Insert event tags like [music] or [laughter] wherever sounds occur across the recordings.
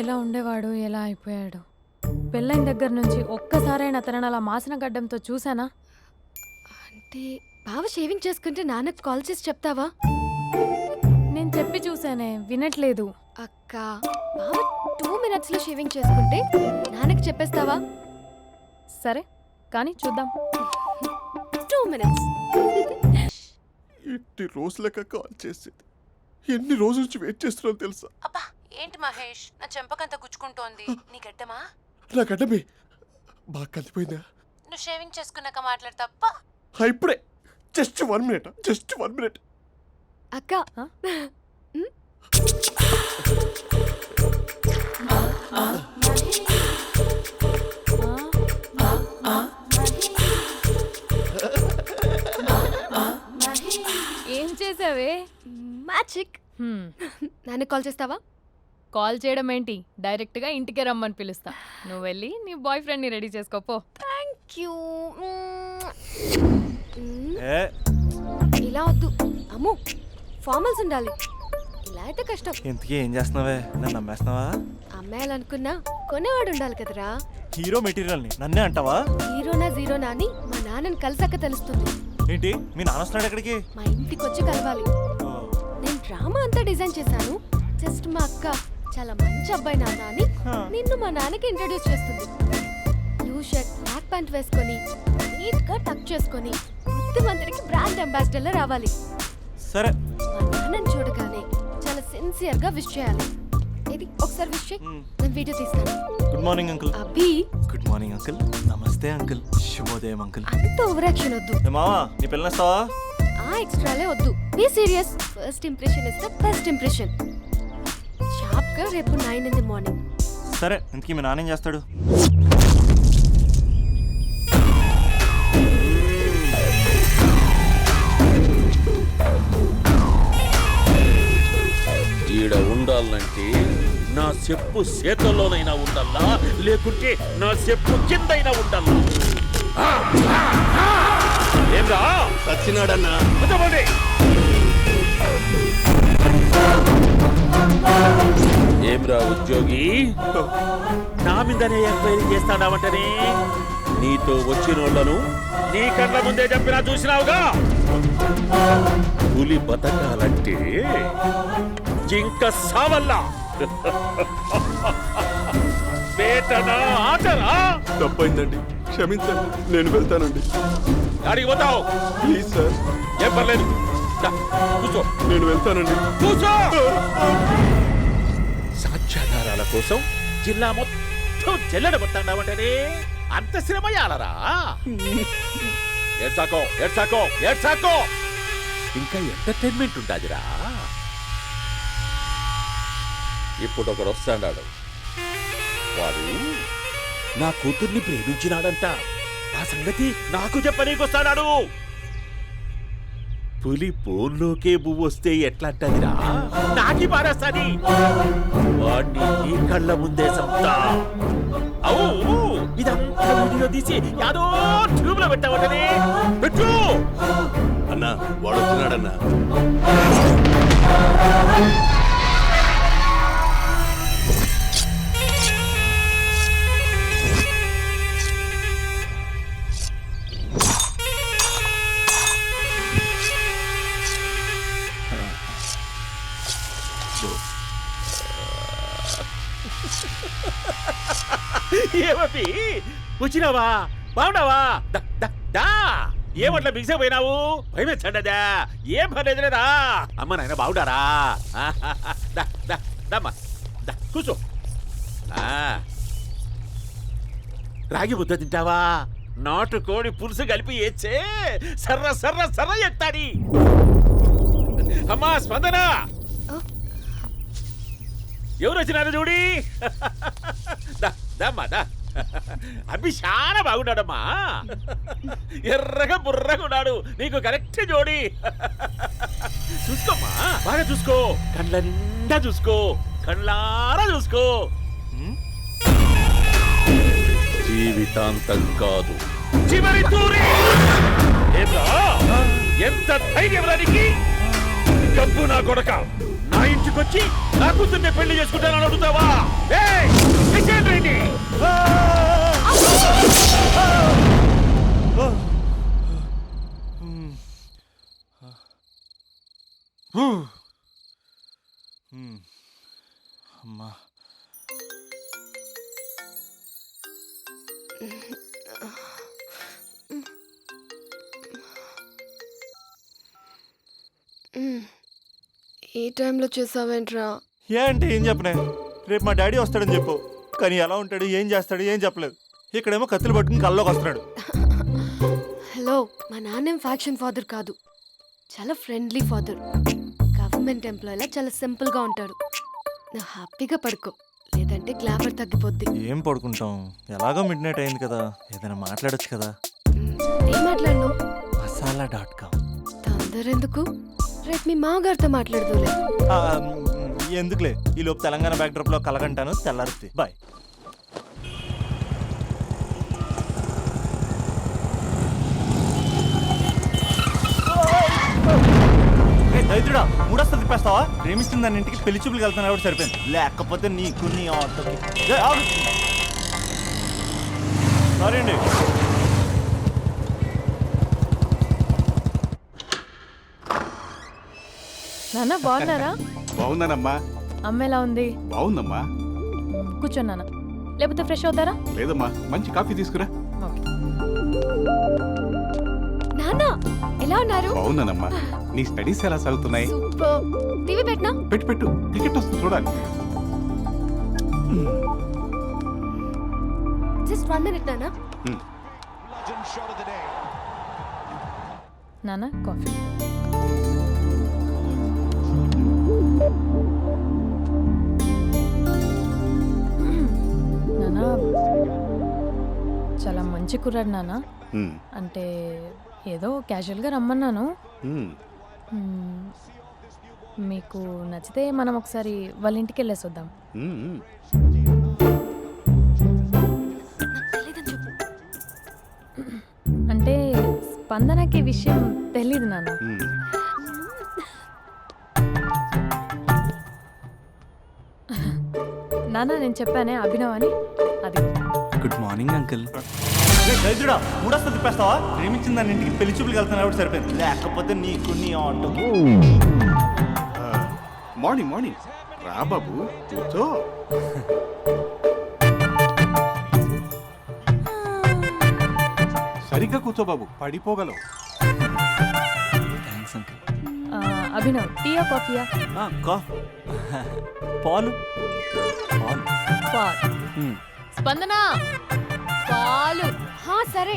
ఎలా ఉండేవాడు? ఎలా అయిపోయాడు? పెళ్ళైన దగ్గర నుంచి ఒక్కసారైనా తనని అలా మాసిన గడ్డంతో చూసానా అంటే బావ షేవింగ్ చేసుకుంటే నాన్నకు కాల్ చేసి చెప్తావా? నేను చెప్పి చూసానే వినట్లేదు. అక్క బావ టూ మినిట్స్లో షేవింగ్ చేసుకుంటే నాన్నకి చెప్పేస్తావా? సరే కానీ చూద్దాం. Two minutes. ఎన్ని రోజులక కాల్ చేసేది. ఎన్ని రోజుల నుంచి వెయిట్ చేస్తున్నాను తెలుసా? ఏంటి మహేష్? నా చెంపకంత గుచ్చుకుంటోంది. నీ గడ్డమా నా గడ్డమే బాగా కలిపోయిందా నువ్వు షేవింగ్ చేసుకున్నాక మాట్లాడు తప్ప. ఇప్పుడే. Just one minute just one minute. అక్క? ఏం చేసావే? మ్యాజిక్. హ్మ్, నాన్నకి కాల్ చేస్తావా? కాల్ చేయడం ఏంటి? డైరెక్ట్గా ఇంటికే రమ్మని పిలుస్తా. నువ్వు వెళ్ళి నీ బాయ్ ఫ్రెండ్ని రెడీ చేసుకోపో థ్యాంక్ యూ. ఏ? ఇలా వద్దు. అమ్ము ఫార్మల్స్ ఉండాలి. ఇలా అయితే కష్టం. ఇంతకీ ఏం చేస్తున్నావే? నన్ను నమ్మేస్తున్నావా? అమ్మాయాలనుకున్నా కొనేవాడు ఉండాలి కదరా. హీరో మెటీరియల్ని నన్నే అంటావా? హీరోనా జీరోనా అని మా నాన్నని కలిసాక తెలుస్తుంది. ఏంటి? మీ నాన్న వస్తున్నాడు ఎక్కడికి? మా ఇంటికి వచ్చి కలవాలి నేను డ్రామా అంతా డిజైన్ చేశాను. జస్ట్ మా అక్క చాలా మంచి అబ్బాయి నాన్న అని. నిన్ను మా నాన్నకి ఇంట్రడ్యూస్ చేస్తుంది. బ్లూ షర్ట్ బ్లాక్ ప్యాంట్ వేసుకొని నీట్గా టక్ చేసుకొని బుద్ధిమంతుడికి బ్రాండ్ అంబాసిడర్ రావాలి. సరే. మా నాన్నని చూడగానే చాలా సిన్సియర్గా విష్ చేయాలి. ఇది ఒకసారి విష్ చేయి. నేను వీడియో తీస్తాను. Good morning uncle Abhi. Good morning uncle నమస్తే అంకుల్ శుభోదయం అంకుల్ అంత ఓవర్ యాక్షన్ వద్దు మావా నీ పిల్లనిస్తావా ఆ ఎక్స్ట్రాలే వద్దు. Be serious first impression is the best impression గా రేపు నైన్ ఇన్ ది మార్నింగ్ సరే ఇంతకీ మీ నాన్న ఏం చేస్తాడు? ఈడ ఉండాలంటే నా చెప్పు చేతల్లోనైనా ఉండాలా? లేకుంటే నా చెప్పు కిందైనా ఉండాలా? ఆ! ఆ! ఏంరా సచ్చినాడన్నా. ఏమ్రా ఉద్యోగి? నా మీదనే ఎంక్వైరీ చేస్తాడావంటనే? నీతో వచ్చిన వాళ్ళను నీ కళ్ళ ముందే చంపినా చూసినావుగా? పులి బతకాలంటే జింక సావల్లా? వేటనా ఆటరా తప్పైందండి. క్షమించండి. నేను వెళ్తానండి. అడిగి పోతావు. Please sir. ఏం పర్లేదు. కూర్చో. నేను వెళ్తానండి. కూర్చో! కోసం జిల్లా మొత్తం చెల్లడబట్టాడావంటనే అంత శ్రమ యాలరా ఏడ్సాకో ఏడ్సాకో ఏడ్సాకో ఇంకా ఎంటర్టైన్మెంట్ ఉంటుందిరా ఇప్పుడు ఒకడు వస్తాడాడు వాడు నా కూతుర్ని ప్రేమించినాడంట. ఆ సంగతి నాకు చెప్పనీకొస్తాడాడు పులి పోన్లోకే బువ్వొస్తే ఎట్లా ఎట్లాంటదిరా? నాకి పారేస్తాది. వాడిని నీ కళ్ళ ముందే సంతా అవు ఇదంతా వీడియో తీసి యాదో ట్యూబ్లో పెట్టావటనే పెట్టు! అన్నా వాడు వచ్చినాడన్నా వచ్చినావా బాగున్నావా? దా. ఏమట్లా మిక్స్ అయిపోయినావు? భయమేచ్చండదా ఏం పర్లేదు లేదా? అమ్మ నాయన బాగుండారా దమ్మా. దా, కూర్చో. ఆ. రాగి ముద్ద తింటావా? నాటు కోడి పులుసు కలిపి ఏచ్చే సర్ర సర్ర సర్ర ఎత్తాడి అమ్మా స్పందన! ఎవరు వచ్చినారు చూడి? దా, దమ్మా దా. అభి చాలా బాగున్నాడమ్మా. ఎర్రగా బుర్రగా ఉన్నాడు. నీకు కరెక్ట్ జోడి. చూసుకోమ్మా. బాగా చూసుకో. కళ్ళ నిండా చూసుకో. కళ్ళారా చూసుకో. జీవితాంతం కాదు. చివరి తూరి? ఎంత ధైర్యం రానికి డబ్బు నా కొడక. నా ఇంటికొచ్చి నా కూతుర్ని పెళ్ళి చేసుకుంటానని అడుగుతావా? ఏయ్! ఏ ఈ టైంలో చేసావేంట్రా? ఏంటి ఏం చెప్పనే? రేపు మా డాడీ వస్తాడని చెప్పు. కానీ ఎలా ఉంటాడు ఏం చేస్తాడు ఏం చెప్పలేదు. ఇక్కడేమో కత్తులు పట్టుకుని కల్లోకి వస్తున్నాడు. హలో మా నాన్నేం ఫ్యాక్షన్ ఫాదర్ కాదు. చాలా ఫ్రెండ్లీ ఫాదర్. గవర్నమెంట్ ఎంప్లాయీలా చాలా సింపుల్గా ఉంటాడు. నువ్వు హ్యాపీగా పడుకో లేదంటే గ్లామర్ తగ్గిపోద్ది. ఏం పడుకుంటాం? ఎలాగో మిడ్ నైట్ అయింది కదా ఏదైనా మాట్లాడొచ్చు కదా. ఏం మాట్లాడను? Masala dot com. తొందర ఎందుకు? రేపు మీ మామగారితో మాట్లాడదులే. ఎందుకులే? ఈ లోపు తెలంగాణ బ్యాక్డ్రాప్లో కలగంటాను తెల్లారుద్ది. బాయ్ దైత్రుడా మూడస్త తిప్పేస్తావా? ప్రేమిస్తుంది దాని ఇంటికి పెళ్ళి చూపులు వెళ్తాను కాబట్టి సరిపోయింది. లేకపోతే నీకు నీ ఆటోకి సారీ అండి. నాన్న బాగున్నారా? బాగున్నానమ్మా. అమ్మ ఎలా ఉంది? బాగుందమ్మా. కూర్చో నాన్న. లేకపోతే ఫ్రెష్ అవుతారా? లేదమ్మా మంచి కాఫీ తీసుకురా. నాన్న ఎలా ఉన్నారు? బాగున్నానమ్మా. నీ స్టడీస్ ఎలా సాగుతున్నాయి? సూపర్. టీవీ పెట్టినా? పెట్టు పెట్టు. టికెట్ వస్తుంది చూడాలి. జస్ట్ వన్ మినిట్ నాన్న. నాన్న కాఫీ. చాలా మంచి కుర్రాడు నాన్న. అంటే ఏదో క్యాజువల్గా రమ్మన్నాను. మ్మ్. మీకు నచ్చితే మనం ఒకసారి వాళ్ళ ఇంటికి వెళ్ళేసి వద్దాం అంటే స్పందనకి విషయం తెలీదు నాన్న. నాన్న నేను చెప్పానే అభినవ్ అని. అది గుడ్ మార్నింగ్ అంకుల్. దైత్రుడా మూడొస్తుంది తిప్పేస్తావా? ప్రేమించిన దాని ఇంటికి పెళ్ళి చూపులు వెళ్తాను కాబట్టి సరిపోయింది. లేకపోతే నీకు నీ ఆటోకి ఆ, మార్నింగ్ మార్నింగ్. రా బాబు కూర్చో. సరిగ్గా కూర్చో బాబు పడిపోగలవు. Thanks uncle. ఆ, అభినవ్ టీయా కాఫీయా? కా పాలు. పాలు. పాల్. మ్మ్. స్పందన? పాలు. హా సరే.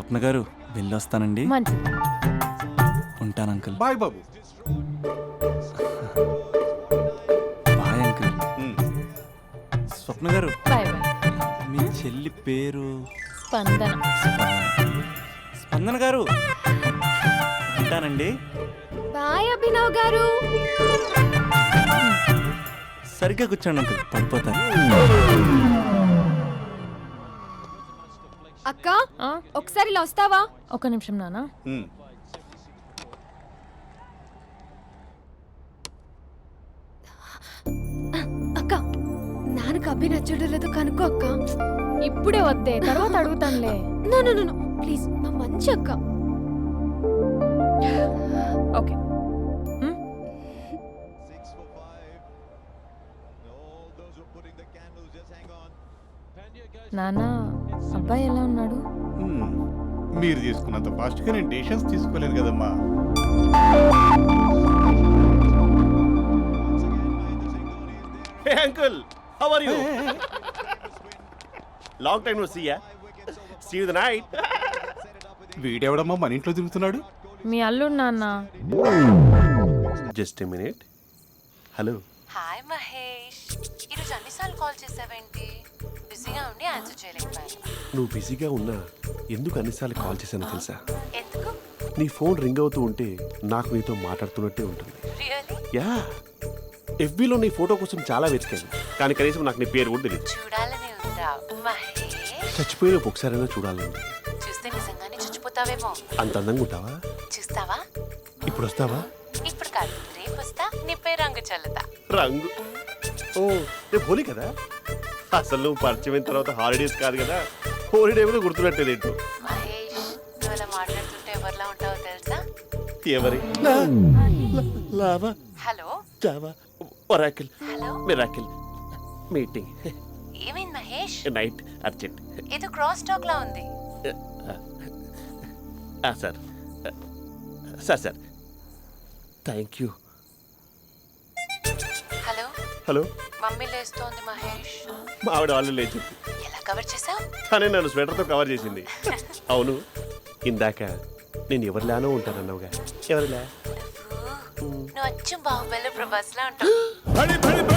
స్వప్న గారు వెళ్ళొస్తానండి. మంచిది. ఉంటాను అంకుల్. బాయ్ బాబు. Bye uncle. స్వప్న గారు బాయ్ బాయ్. మీ చెల్లి పేరు? స్పందన. స్పందన గారు ఉంటానండి. బాయ్ అభినవ్ గారు. సరిగ్గా కూర్చోండి అంకుల్ పడిపోతారు ఒకసారి ఇలా వస్తావా? ఒక నిమిషం నాన్న. ఉమ్. అక్క నాన్నకు అభి నచ్చడం లేదో కనుక్కో అక్క. ఇప్పుడే వద్దే తర్వాత అడుగుతానులే. నో నో నో ప్లీజ్ నా మంచి అక్క. ఓకే. మ్? నాన్న అబ్బాయి ఎలా ఉన్నాడు. మీరు తీసుకున్నంత ఫాస్ట్గా నేను డెసిషన్స్ తీసుకోలేను కదమ్మా. Hey uncle how are you long time no see ya see you the night వీడెవడమ్మా మన ఇంట్లో తిరుగుతున్నాడు? మీ అల్లుడు నాన్న. Just a minute hello hi Mahesh ఈరోజు అన్నిసార్లు కాల్ చేసావేంటి? బిజీగా ఉండి ఆన్సర్ చేయలేకపోయాను నువ్వు బిజీగా ఉన్నా ఎందుకు అన్నిసార్లు కాల్ చేశానో తెలుసా? ఎందుకు? నీ ఫోన్ రింగ్ అవుతూ ఉంటే నాకు నీతో మాట్లాడుతున్నట్టే ఉంటుంది. Really ya. ఎఫ్బీలో నీ ఫోటో కోసం చాలా వెతికాను. కానీ కనీసం నాకు నీ పేరు కూడా తెలియదు చూడాలని ఉందా? చచ్చిపోయిన ఒకసారైనా చూడాలండి చూస్తే నిజంగానే చచ్చిపోతావేమో. అంత అందంగా ఉంటావా? చూస్తావా? ఇప్పుడు వస్తావా? ఇప్పుడు కాదు రేపు వస్తా నీపై రంగు చల్లుతా. రంగు. ఓ రేపు హోలీ కదా? అసలు నువ్వు పరిచయం అయిన తర్వాత హాలిడేస్ కాదు కదా. హోలిడే కూడా గుర్తున్నట్టేది ఏంటో? మహేష్ నువ్వు అలా మాట్లాడుతుంటే ఎవరిలా ఉంటావో తెలుసా? ఎవరి? Lava. Hello? Java. Oracle hello? Miracle meeting. ఏమైంది మహేష్? Night urgent. ఏదో క్రాస్ టాక్ లా ఉంది. Sir. Sir sir. Thank you. Hello? Hello? Mummy లేస్తోంది Mahesh. మా ఆవిడ వాళ్ళు లేచి. ఎలా కవర్ చేసావు తనే నన్ను స్వెటర్తో కవర్ చేసింది. అవును ఇందాక నేను ఎవరిలానో ఉంటానన్నావుగా. ఎవరిలా? నువ్వు అచ్చం బాహుబలి ప్రభాస్ లా ఉంటావు [gasps]